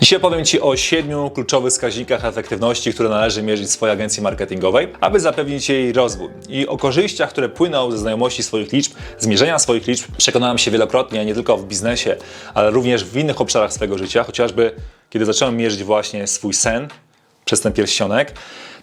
Dzisiaj powiem Ci o siedmiu kluczowych wskaźnikach efektywności, które należy mierzyć swojej agencji marketingowej, aby zapewnić jej rozwój. I o korzyściach, które płyną ze znajomości swoich liczb, zmierzenia swoich liczb, przekonałem się wielokrotnie, nie tylko w biznesie, ale również w innych obszarach swojego życia, chociażby kiedy zacząłem mierzyć właśnie swój sen przez ten pierścionek.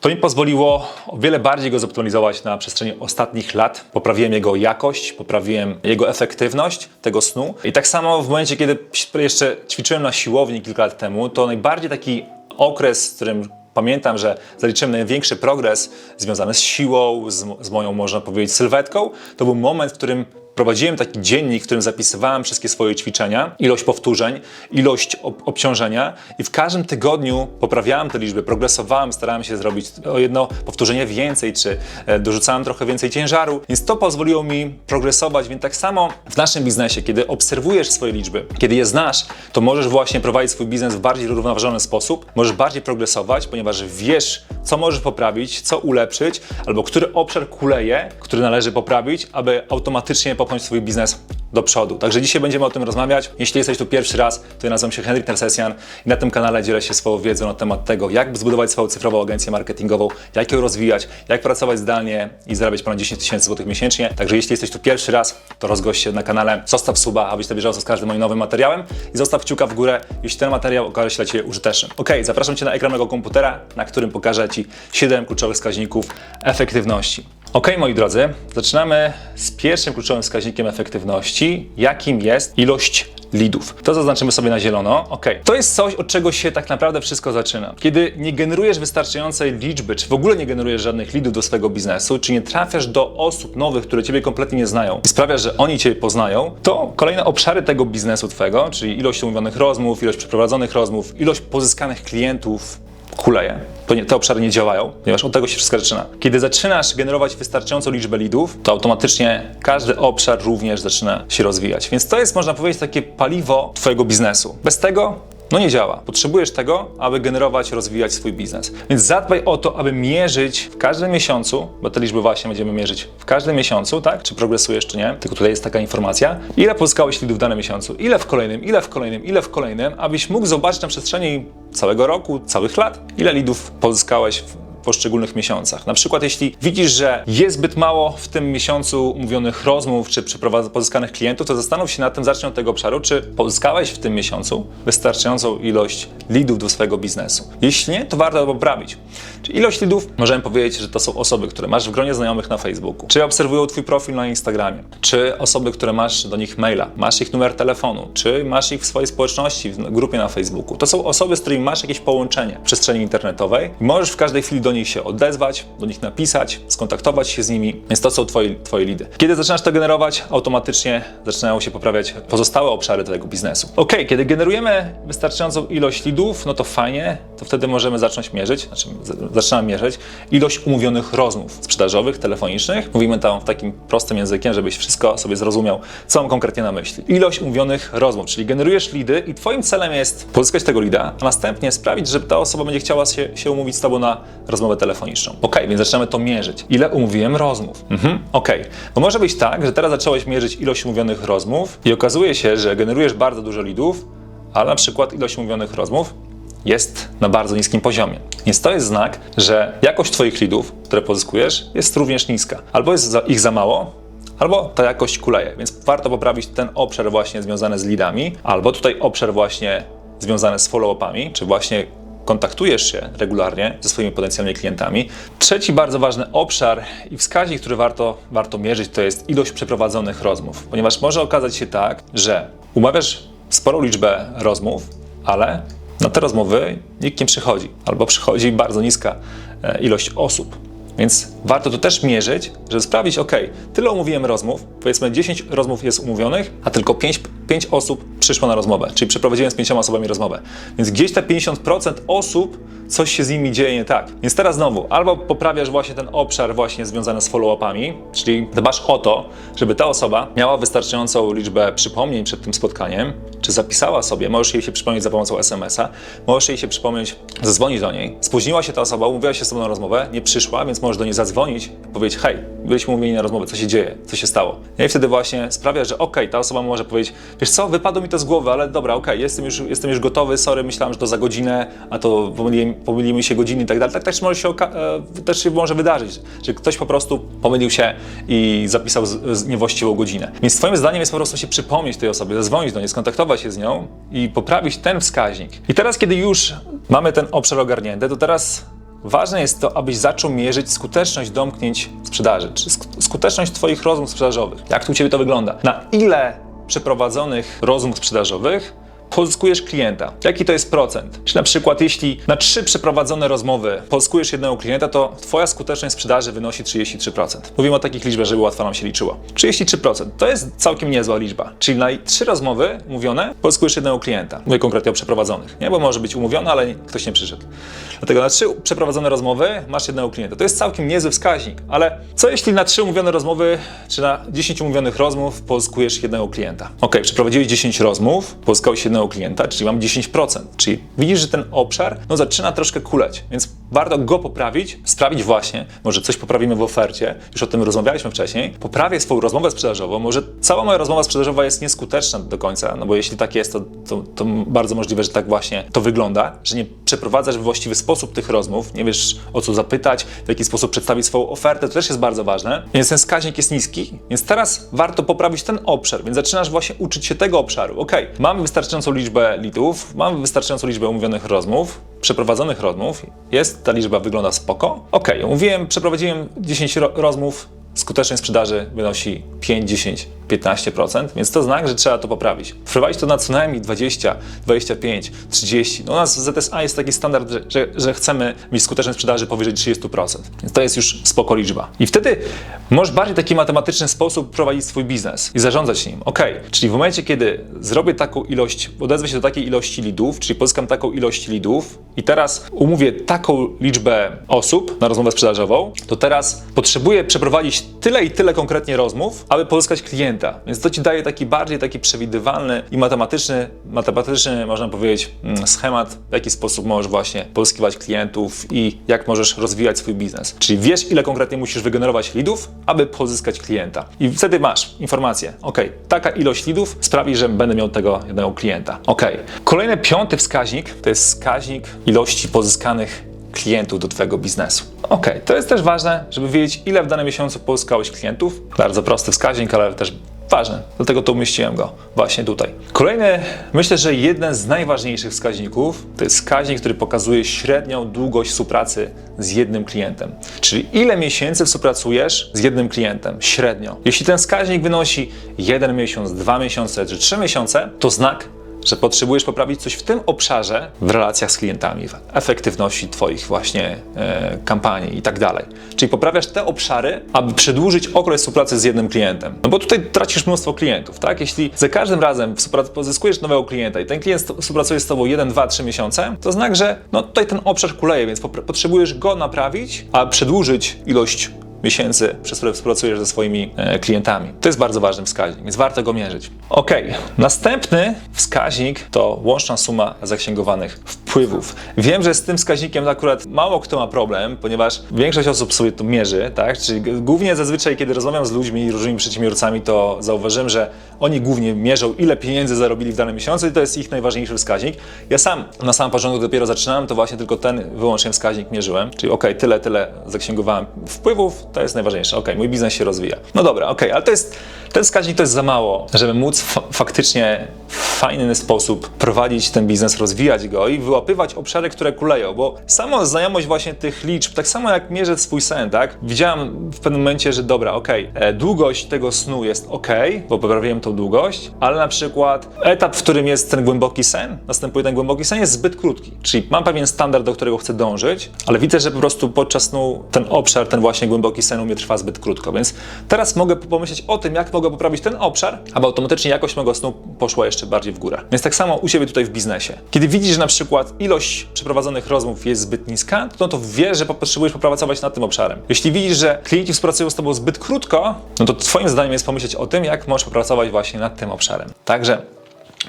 To mi pozwoliło o wiele bardziej go zoptymalizować na przestrzeni ostatnich lat. Poprawiłem jego jakość, poprawiłem jego efektywność tego snu. I tak samo w momencie, kiedy jeszcze ćwiczyłem na siłowni kilka lat temu, to najbardziej taki okres, w którym pamiętam, że zaliczyłem największy progres związany z siłą, z, z moją, można powiedzieć, sylwetką, to był moment, w którym prowadziłem taki dziennik, w którym zapisywałem wszystkie swoje ćwiczenia, ilość powtórzeń, ilość ob obciążenia i w każdym tygodniu poprawiałem te liczby, progresowałem, starałem się zrobić o jedno powtórzenie więcej, czy e, dorzucałem trochę więcej ciężaru, więc to pozwoliło mi progresować, więc tak samo w naszym biznesie, kiedy obserwujesz swoje liczby, kiedy je znasz, to możesz właśnie prowadzić swój biznes w bardziej równoważony sposób, możesz bardziej progresować, ponieważ wiesz, co możesz poprawić, co ulepszyć, albo który obszar kuleje, który należy poprawić, aby automatycznie popchnąć swój biznes do przodu. Także dzisiaj będziemy o tym rozmawiać. Jeśli jesteś tu pierwszy raz, to ja nazywam się Henryk Tersesjan i na tym kanale dzielę się swoją wiedzą na temat tego, jak zbudować swoją cyfrową agencję marketingową, jak ją rozwijać, jak pracować zdalnie i zarabiać ponad 10 tysięcy złotych miesięcznie. Także jeśli jesteś tu pierwszy raz, to rozgość się na kanale, zostaw suba, abyś na bieżąco z każdym moim nowym materiałem i zostaw kciuka w górę, jeśli ten materiał okaże się dla Ciebie użyteczny. Ok, zapraszam Cię na ekran mojego komputera, na którym pokażę Ci 7 kluczowych wskaźników efektywności. Ok, moi drodzy, zaczynamy z pierwszym kluczowym wskaźnikiem efektywności, jakim jest ilość leadów. To zaznaczymy sobie na zielono. Ok, to jest coś, od czego się tak naprawdę wszystko zaczyna. Kiedy nie generujesz wystarczającej liczby, czy w ogóle nie generujesz żadnych leadów do swojego biznesu, czy nie trafiasz do osób nowych, które ciebie kompletnie nie znają i sprawia, że oni ciebie poznają, to kolejne obszary tego biznesu twojego, czyli ilość umówionych rozmów, ilość przeprowadzonych rozmów, ilość pozyskanych klientów, kuleje. Te obszary nie działają, ponieważ od tego się wszystko zaczyna. Kiedy zaczynasz generować wystarczającą liczbę lidów, to automatycznie każdy obszar również zaczyna się rozwijać. Więc to jest, można powiedzieć, takie paliwo Twojego biznesu. Bez tego no nie działa. Potrzebujesz tego, aby generować, rozwijać swój biznes. Więc zadbaj o to, aby mierzyć w każdym miesiącu, bo te liczby właśnie będziemy mierzyć w każdym miesiącu, tak? Czy progresujesz, czy nie. Tylko tutaj jest taka informacja. Ile pozyskałeś lidów w danym miesiącu, ile w kolejnym, ile w kolejnym, ile w kolejnym, abyś mógł zobaczyć na przestrzeni całego roku, całych lat, ile lidów pozyskałeś w poszczególnych miesiącach. Na przykład, jeśli widzisz, że jest zbyt mało w tym miesiącu umówionych rozmów czy pozyskanych klientów, to zastanów się nad tym, zacznij od tego obszaru, czy pozyskałeś w tym miesiącu wystarczającą ilość leadów do swojego biznesu. Jeśli nie, to warto to poprawić. Czyli ilość leadów, możemy powiedzieć, że to są osoby, które masz w gronie znajomych na Facebooku, czy obserwują Twój profil na Instagramie, czy osoby, które masz do nich maila, masz ich numer telefonu, czy masz ich w swojej społeczności, w grupie na Facebooku. To są osoby, z którymi masz jakieś połączenie w przestrzeni internetowej i możesz w każdej chwili do nich się odezwać, do nich napisać, skontaktować się z nimi, więc to są twoje, twoje lidy. Kiedy zaczynasz to generować, automatycznie zaczynają się poprawiać pozostałe obszary Twojego biznesu. Ok, kiedy generujemy wystarczającą ilość lidów, no to fajnie, to wtedy możemy zacząć mierzyć, znaczy zaczynamy mierzyć ilość umówionych rozmów sprzedażowych, telefonicznych. Mówimy tam w takim prostym językiem, żebyś wszystko sobie zrozumiał, co mam konkretnie na myśli. Ilość umówionych rozmów, czyli generujesz lidy i Twoim celem jest pozyskać tego lida, a następnie sprawić, żeby ta osoba będzie chciała się, się umówić z Tobą na rozmowę telefoniczną. Ok, więc zaczynamy to mierzyć. Ile umówiłem rozmów? Mhm, ok. Bo może być tak, że teraz zacząłeś mierzyć ilość umówionych rozmów i okazuje się, że generujesz bardzo dużo lidów, ale na przykład ilość umówionych rozmów jest na bardzo niskim poziomie. Więc to jest znak, że jakość Twoich lidów, które pozyskujesz, jest również niska. Albo jest ich za mało, albo ta jakość kuleje. Więc warto poprawić ten obszar właśnie związany z lidami, albo tutaj obszar właśnie związany z follow-upami, czy właśnie kontaktujesz się regularnie ze swoimi potencjalnymi klientami. Trzeci bardzo ważny obszar i wskaźnik, który warto, warto mierzyć, to jest ilość przeprowadzonych rozmów, ponieważ może okazać się tak, że umawiasz sporą liczbę rozmów, ale na te rozmowy nikt nie przychodzi, albo przychodzi bardzo niska e, ilość osób. Więc warto to też mierzyć, żeby sprawdzić, ok, tyle umówiłem rozmów, powiedzmy 10 rozmów jest umówionych, a tylko 5, 5 osób przyszło na rozmowę, czyli przeprowadziłem z pięcioma osobami rozmowę. Więc gdzieś te 50% osób, coś się z nimi dzieje nie tak. Więc teraz znowu, albo poprawiasz właśnie ten obszar właśnie związany z follow-upami, czyli dbasz o to, żeby ta osoba miała wystarczającą liczbę przypomnień przed tym spotkaniem, czy zapisała sobie, możesz jej się przypomnieć za pomocą SMS-a, możesz jej się przypomnieć, zadzwonić do niej. Spóźniła się ta osoba, umówiła się z tobą na rozmowę, nie przyszła, więc możesz do niej zadzwonić, powiedzieć, hej, byliśmy umówieni na rozmowę, co się dzieje, co się stało. I wtedy właśnie sprawia, że okej, ta osoba może powiedzieć, wiesz co, wypadło mi to z głowy, ale dobra, okej, jestem, już, jestem już gotowy, sorry, myślałem, że to za godzinę, a to pomyliłem, pomylimy się godziny i tak dalej. Tak też może się, e, też się może wydarzyć, że ktoś po prostu pomylił się i zapisał z, z niewłaściwą godzinę. Więc twoim zadaniem jest po prostu się przypomnieć tej osobie, zadzwonić do niej, skontaktować się z nią i poprawić ten wskaźnik. I teraz, kiedy już mamy ten obszar ogarnięty, to teraz Ważne jest to, abyś zaczął mierzyć skuteczność domknięć sprzedaży, czy sk- skuteczność Twoich rozmów sprzedażowych. Jak tu u Ciebie to wygląda? Na ile przeprowadzonych rozmów sprzedażowych pozyskujesz klienta? Jaki to jest procent? Czy na przykład, jeśli na trzy przeprowadzone rozmowy pozyskujesz jednego klienta, to Twoja skuteczność sprzedaży wynosi 33%. Mówimy o takich liczbach, żeby łatwo nam się liczyło. 33% to jest całkiem niezła liczba. Czyli na trzy rozmowy mówione pozyskujesz jednego klienta. Mówię konkretnie o przeprowadzonych, nie? Bo może być umówiony, ale ktoś nie przyszedł. Dlatego na trzy przeprowadzone rozmowy masz jednego klienta. To jest całkiem niezły wskaźnik, ale co jeśli na trzy umówione rozmowy, czy na 10 umówionych rozmów pozyskujesz jednego klienta? Ok, przeprowadziłeś 10 rozmów, pozyskałeś jednego klienta, czyli mam 10%. Czyli widzisz, że ten obszar no, zaczyna troszkę kuleć, więc warto go poprawić, sprawić właśnie, może coś poprawimy w ofercie, już o tym rozmawialiśmy wcześniej, poprawię swoją rozmowę sprzedażową, może cała moja rozmowa sprzedażowa jest nieskuteczna do końca, no bo jeśli tak jest, to, to, to bardzo możliwe, że tak właśnie to wygląda, że nie przeprowadzasz w właściwy sposób tych rozmów, nie wiesz o co zapytać, w jaki sposób przedstawić swoją ofertę, to też jest bardzo ważne, więc ten wskaźnik jest niski, więc teraz warto poprawić ten obszar, więc zaczynasz właśnie uczyć się tego obszaru. Ok, mamy wystarczającą liczbę leadów, mamy wystarczającą liczbę umówionych rozmów, przeprowadzonych rozmów, jest, ta liczba wygląda spoko. Ok, mówiłem, przeprowadziłem 10 ro- rozmów, skuteczność sprzedaży wynosi 5, 10, 15%, więc to znak, że trzeba to poprawić. Wprowadzić to na co najmniej 20, 25, 30. No u nas w ZSA jest taki standard, że, że, że chcemy mieć skuteczność sprzedaży powyżej 30%. Więc to jest już spoko liczba. I wtedy możesz bardziej taki matematyczny sposób prowadzić swój biznes i zarządzać nim. Ok, czyli w momencie, kiedy zrobię taką ilość, odezwę się do takiej ilości lidów, czyli pozyskam taką ilość lidów i teraz umówię taką liczbę osób na rozmowę sprzedażową, to teraz potrzebuję przeprowadzić tyle i tyle konkretnie rozmów, aby pozyskać Więc to ci daje taki bardziej taki przewidywalny i matematyczny, matematyczny można powiedzieć, mm, schemat, w jaki sposób możesz właśnie pozyskiwać klientów i jak możesz rozwijać swój biznes. Czyli wiesz, ile konkretnie musisz wygenerować lidów, aby pozyskać klienta. I wtedy masz informację, ok, taka ilość lidów sprawi, że będę miał tego jednego klienta. Ok. Kolejny piąty wskaźnik to jest wskaźnik ilości pozyskanych klientów do Twojego biznesu. Ok, to jest też ważne, żeby wiedzieć, ile w danym miesiącu pozyskałeś klientów. Bardzo prosty wskaźnik, ale też ważny, dlatego to umieściłem go właśnie tutaj. Kolejny, myślę, że jeden z najważniejszych wskaźników to jest wskaźnik, który pokazuje średnią długość współpracy z jednym klientem. Czyli ile miesięcy współpracujesz z jednym klientem średnio. Jeśli ten wskaźnik wynosi jeden miesiąc, dwa miesiące czy trzy miesiące, to znak, że potrzebujesz poprawić coś w tym obszarze w relacjach z klientami, w efektywności Twoich właśnie e, kampanii i tak dalej. Czyli poprawiasz te obszary, aby przedłużyć okres współpracy z jednym klientem. No bo tutaj tracisz mnóstwo klientów, tak? Jeśli za każdym razem pozyskujesz nowego klienta i ten klient współpracuje z Tobą 1, 2, 3 miesiące, to znak, że no tutaj ten obszar kuleje, więc potrzebujesz go naprawić, a przedłużyć ilość miesięcy, przez które współpracujesz ze swoimi e, klientami. To jest bardzo ważny wskaźnik, więc warto go mierzyć. Ok, następny wskaźnik to łączna suma zaksięgowanych wpływów. Wiem, że z tym wskaźnikiem akurat mało kto ma problem, ponieważ większość osób sobie to mierzy, tak? Czyli głównie zazwyczaj, kiedy rozmawiam z ludźmi i różnymi przedsiębiorcami, to zauważyłem, że oni głównie mierzą, ile pieniędzy zarobili w danym miesiącu i to jest ich najważniejszy wskaźnik. Ja sam na samym początku dopiero zaczynałem, to właśnie tylko ten wyłącznie wskaźnik mierzyłem, czyli ok, tyle, tyle zaksięgowałem wpływów, to jest najważniejsze, ok, mój biznes się rozwija. No dobra, ok, ale to jest, ten wskaźnik to jest za mało, żeby móc fa- faktycznie fajny sposób prowadzić ten biznes, rozwijać go i wyłapywać obszary, które kuleją, bo sama znajomość właśnie tych liczb, tak samo jak mierzę swój sen, tak? Widziałem w pewnym momencie, że dobra, okej, e, długość tego snu jest ok, bo poprawiłem tą długość, ale na przykład etap, w którym jest ten głęboki sen, następuje ten głęboki sen, jest zbyt krótki. Czyli mam pewien standard, do którego chcę dążyć, ale widzę, że po prostu podczas snu ten obszar, ten właśnie głęboki sen u mnie trwa zbyt krótko, więc teraz mogę pomyśleć o tym, jak mogę poprawić ten obszar, aby automatycznie jakość mojego snu poszła jeszcze bardziej w górę. Więc tak samo u siebie tutaj w biznesie. Kiedy widzisz, że na przykład ilość przeprowadzonych rozmów jest zbyt niska, no to wiesz, że potrzebujesz popracować nad tym obszarem. Jeśli widzisz, że klienci współpracują z tobą zbyt krótko, no to twoim zadaniem jest pomyśleć o tym, jak możesz popracować właśnie nad tym obszarem. Także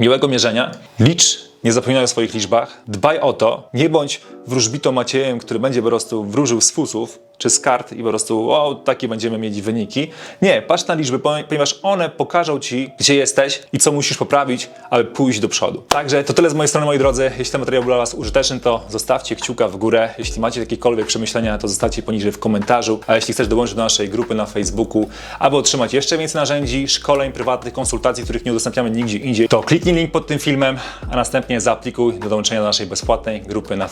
miłego mierzenia. Licz, nie zapominaj o swoich liczbach. Dbaj o to, nie bądź wróżbitą Maciejem, który będzie po prostu wróżył z fusów czy z kart i po prostu wow, takie będziemy mieć wyniki. Nie, patrz na liczby, po- ponieważ one pokażą Ci, gdzie jesteś i co musisz poprawić, aby pójść do przodu. Także to tyle z mojej strony, moi drodzy. Jeśli ten materiał był dla Was użyteczny, to zostawcie kciuka w górę. Jeśli macie jakiekolwiek przemyślenia, to zostawcie poniżej w komentarzu. A jeśli chcesz dołączyć do naszej grupy na Facebooku, aby otrzymać jeszcze więcej narzędzi, szkoleń, prywatnych konsultacji, których nie udostępniamy nigdzie indziej, to kliknij link pod tym filmem, a następnie zaaplikuj do dołączenia do naszej bezpłatnej grupy na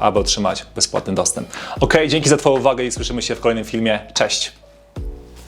Aby otrzymać bezpłatny dostęp. Ok, dzięki za Twoją uwagę i słyszymy się w kolejnym filmie. Cześć!